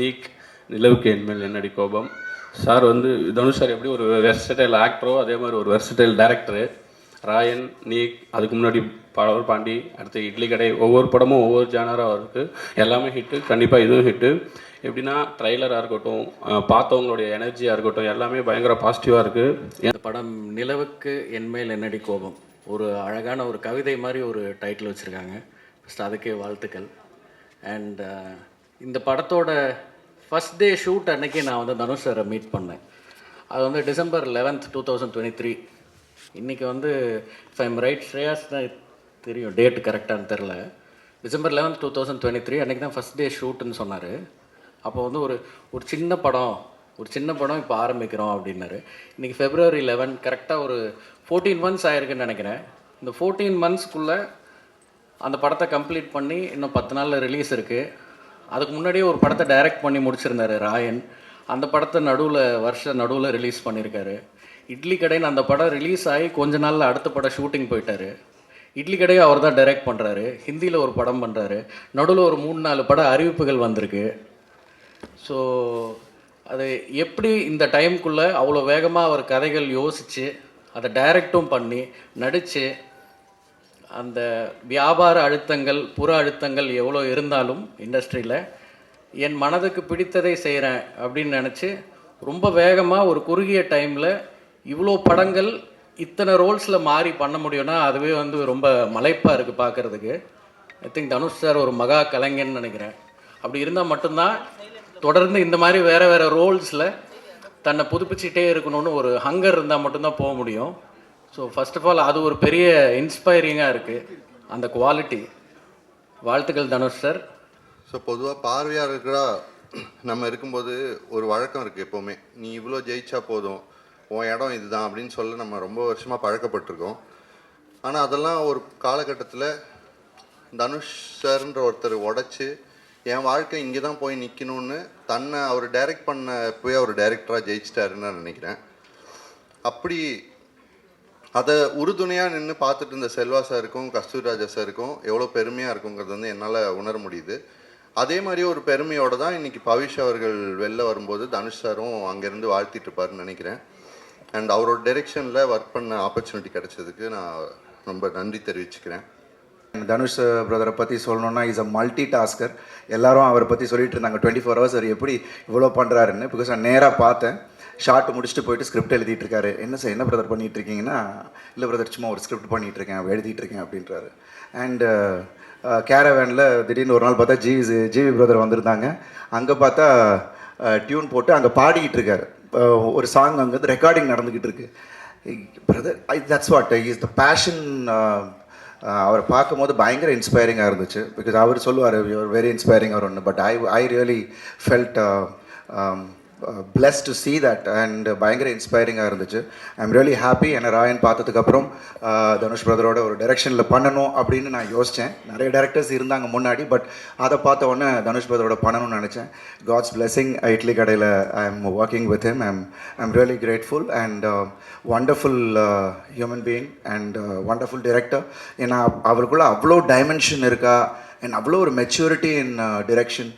நீக் நிலவுக்கு என்மேல் என்னடி கோபம்? சார் வந்து தனுஷ் சார் எப்படி ஒரு வெர்சடைல் ஆக்டரோ அதே மாதிரி ஒரு வெர்சடைல் டேரக்டரு ராயன் நீக் அதுக்கு முன்னாடி பலவர் பாண்டி அடுத்து இட்லி கடை ஒவ்வொரு படமும் ஒவ்வொரு ஜானராக இருக்குது எல்லாமே ஹிட்டு கண்டிப்பாக இதுவும் ஹிட்டு எப்படின்னா ட்ரைலராக இருக்கட்டும் பார்த்தவங்களுடைய எனர்ஜியாக இருக்கட்டும் எல்லாமே பயங்கர பாசிட்டிவாக இருக்குது இந்த படம் நிலவுக்கு என்மேல் என்னடி கோபம்? ஒரு அழகான ஒரு கவிதை மாதிரி ஒரு டைட்டில் வச்சுருக்காங்க. ஃபஸ்ட் அதுக்கே வாழ்த்துக்கள். அண்ட் இந்த படத்தோட ஃபஸ்ட் டே ஷூட் அன்னைக்கு நான் வந்து தனுஷ் சாரை மீட் பண்ணேன். அது வந்து December eleventh two thousand twenty three இன்றைக்கி வந்து இஃப் ஐம் ரைட் ஸ்ரேயாஸ் தான் தெரியும் டேட் கரெக்டானு தெரில December eleventh two thousand twenty three அன்றைக்கி தான் ஃபஸ்ட் டே ஷூட்டுன்னு சொன்னார். அப்போ வந்து ஒரு ஒரு சின்ன படம் ஒரு சின்ன படம் இப்போ ஆரம்பிக்கிறோம் அப்படின்னாரு. இன்றைக்கி ஃபெப்ரவரி லெவன் கரெக்டாக ஒரு ஃபோர்டீன் மந்த்ஸ் ஆயிருக்குன்னு நினைக்கிறேன். இந்த ஃபோர்டீன் மந்த்ஸ்க்குள்ளே அந்த படத்தை கம்ப்ளீட் பண்ணி இன்னும் பத்து நாளில் ரிலீஸ் இருக்குது அதுக்கு முன்னாடியே ஒரு படத்தை டைரக்ட் பண்ணி முடிச்சிருந்தாரு ராயன். அந்த படத்தை நடுவில் வருஷ நடுவில் ரிலீஸ் பண்ணியிருக்காரு இட்லி கடைன்னு அந்த படம் ரிலீஸ் ஆகி கொஞ்ச நாளில் அடுத்த படம் ஷூட்டிங் போயிட்டாரு. இட்லி கடையை அவர் தான் டைரக்ட் பண்ணுறாரு ஹிந்தியில் ஒரு படம் பண்ணுறாரு நடுவில் ஒரு மூணு நாலு படம் அறிவிப்புகள் வந்திருக்கு. ஸோ அது எப்படி இந்த டைமுக்குள்ளே அவ்வளோ வேகமாக அவர் கதைகள் யோசித்து அதை டைரக்டும் பண்ணி நடித்து அந்த வியாபார அழுத்தங்கள் புற அழுத்தங்கள் எவ்வளோ இருந்தாலும் இண்டஸ்ட்ரியில் என் மனதுக்கு பிடித்ததை செய்கிறேன் அப்படின்னு நினச்சி ரொம்ப வேகமாக ஒரு குறுகிய டைமில் இவ்வளோ படங்கள் இத்தனை ரோல்ஸில் மாறி பண்ண முடியும்னா அதுவே வந்து ரொம்ப மலைப்பாக இருக்குது பார்க்குறதுக்கு ஐ திங்க் தனுஷ் சார் ஒரு மகா கலைஞன்னு நினைக்கிறேன். அப்படி இருந்தால் மட்டும்தான் தொடர்ந்து இந்த மாதிரி வேறு வேறு ரோல்ஸில் தன்னை புதுப்பிச்சிட்டே இருக்கணும்னு ஒரு ஹங்கர் இருந்தால் மட்டும்தான் போக முடியும். ஸோ ஃபர்ஸ்ட் ஆஃப் ஆல் அது ஒரு பெரிய இன்ஸ்பைரிங்காக இருக்குது அந்த குவாலிட்டி வாழ்த்துக்கள் தனுஷ் சார் ஸோ பொதுவாக பார்வையாளர்களாக நம்ம இருக்கும்போது ஒரு வழக்கம் இருக்குது எப்போவுமே. நீ இவ்வளோ ஜெயிச்சா போதும். உன் இடம் இதுதான் அப்படின்னு சொல்ல நம்ம ரொம்ப வருஷமாக பழக்கப்பட்டிருக்கோம். ஆனால் அதெல்லாம் ஒரு காலகட்டத்தில் தனுஷ் சார்ன்ற ஒருத்தர் உடச்சி என் வாழ்க்கை இங்கே தான் போய் நிற்கணும்னு தன்னை அவர் டைரக்ட் பண்ண போய் அவர் டைரக்டராக ஜெயிச்சிட்டாருன்னு நான் நினைக்கிறேன். அப்படி அதை உறுதுணையாக நின்று பார்த்துட்டு இருந்த செல்வா சாருக்கும் கஸ்தூர்ராஜா சாருக்கும் எவ்வளோ பெருமையாக இருக்குங்கிறது வந்து என்னால் உணர முடியுது. அதே மாதிரி ஒரு பெருமையோடு தான் இன்னைக்கு பவிஷ் அவர்கள் வெளில வரும்போது தனுஷ் சாரும் அங்கேருந்து வாழ்த்திட்டு இருப்பாருன்னு நினைக்கிறேன். அண்ட் அவரோட டைரெக்ஷனில் ஒர்க் பண்ண ஆப்பர்ச்சுனிட்டி கிடைச்சதுக்கு நான் ரொம்ப நன்றி தெரிவிச்சுக்கிறேன். தனுஷ் பிரதரை பற்றி சொல்லணும்னா இஸ் அ மல்டி டாஸ்கர் எல்லாரும் அவரை பற்றி சொல்லிட்டு இருந்தாங்க. டுவெண்ட்டி ஃபோர் ஹவர்ஸ் அவர் எப்படி இவ்வளோ பண்ணுறாருன்னு பிகாஸ் நான் நேராக பார்த்தேன். ஷார்ட் முடிச்சுட்டு போயிட்டு ஸ்கிரிப்ட் எழுதிட்டு இருக்காரு என்ன சார் என்ன பிரதர் பண்ணிட்டு இருக்கீங்கன்னா இல்லை பிரதர் சும்மா ஒரு ஸ்கிரிப்ட் பண்ணிட்டு இருக்கேன் எழுதிட்டு இருக்கேன் அப்படின்றாரு அண்டு கேரவேனில் திடீர்னு ஒரு நாள் பார்த்தா ஜி ஜிவி பிரதர் வந்திருந்தாங்க. அங்கே பார்த்தா டியூன் போட்டு அங்கே பாடிக்கிட்டு இருக்காரு ஒரு சாங் அங்கே வந்து ரெக்கார்டிங் நடந்துக்கிட்டு இருக்கு brother I that's what is the passion அவரை பார்க்கும்போது பயங்கர இன்ஸ்பைரிங்காக இருந்துச்சு. பிகாஸ் அவர் சொல்லுவார் வெரி இன்ஸ்பைரிங் அவர் ஒன்று but I I really felt bless to see that and பயங்கர இன்ஸ்பைரிங்காக இருந்துச்சு. ஐ எம் ரியலி ஹாப்பி என்னை ராயன் பார்த்ததுக்கப்புறம் uh, தனுஷ் பிரதரோட ஒரு டைரெக்ஷனில் பண்ணணும் அப்படின்னு நான் யோசித்தேன் நிறைய டேரக்டர்ஸ் இருந்தாங்க முன்னாடி பட் அதை பார்த்த உடனே தனுஷ் பிரதரோட பண்ணணும்னு நினச்சேன். காட்ஸ் blessing இட்லி கடையில் I am working with him I'm I'm really grateful and wonderful human being and wonderful director ஏன்னா அவருக்குள்ளே அவ்வளோ டைமென்ஷன் இருக்கா? அண்ட் அவ்வளோ ஒரு maturity in direction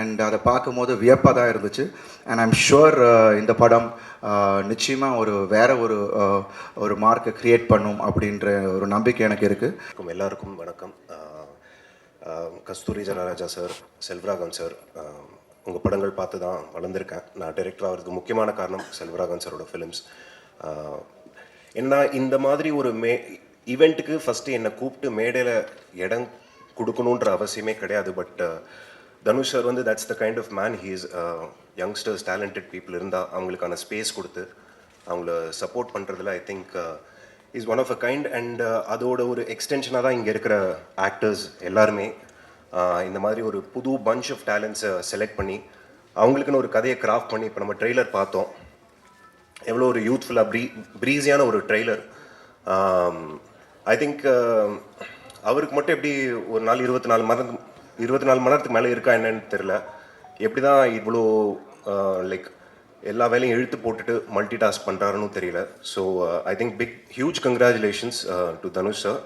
and uh, அதை பார்க்கும்போது வியப்பாக தான் இருந்துச்சு. அண்ட் ஐம் ஷுவர் இந்த படம் uh, நிச்சயமாக ஒரு வேற ஒரு uh, ஒரு மார்க்கை க்ரியேட் பண்ணும் அப்படின்ற ஒரு நம்பிக்கை எனக்கு இருக்குது எல்லாருக்கும் வணக்கம். கஸ்தூரி ஜனராஜா சார் செல்வராகவன் சார் உங்கள் படங்கள் பார்த்து தான் வளர்ந்துருக்கேன். நான் டைரக்டர் ஆகிறதுக்கு முக்கியமான காரணம் செல்வராகவன் சாரோட ஃபிலிம்ஸ் என்ன இந்த மாதிரி ஒரு மே ஈவெண்ட்டுக்கு ஃபஸ்ட்டு என்னை கூப்பிட்டு மேடையில் இடம் கொடுக்கணுன்ற அவசியமே கிடையாது. பட் தனுஷ் சார் வந்து that's the kind of man he's youngsters talented people இருந்தால் அவங்களுக்கான ஸ்பேஸ் கொடுத்து அவங்கள சப்போர்ட் பண்ணுறதுல I think is one of a kind and அதோட ஒரு எக்ஸ்டென்ஷனாக தான் இங்கே இருக்கிற ஆக்டர்ஸ் எல்லாருமே. Uh, இந்த மாதிரி ஒரு புது பஞ்ச் ஆஃப் டேலண்ட்ஸை செலக்ட் பண்ணி அவங்களுக்குன்னு ஒரு கதையை கிராஃப்ட் பண்ணி இப்போ நம்ம ட்ரெய்லர் பார்த்தோம். எவ்வளோ ஒரு யூத்ஃபுல்லாக ப்ரீ ப்ரீஸியான ஒரு ட்ரெய்லர் ஐ திங்க் அவருக்கு மட்டும் எப்படி ஒரு நாள் இருபத்தி நாலு மணி இருபத்தி நாலு மணி நேரத்துக்கு மேலே இருக்கா என்னன்னு தெரில எப்படி தான் இவ்வளோ லைக் எல்லா வேலையும் இழுத்து போட்டுட்டு மல்டி டாஸ்க் பண்ணுறாருன்னு தெரியல so I think big huge congratulations to Dhanush sir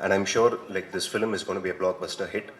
and I'm sure like this film is gonna be a blockbuster hit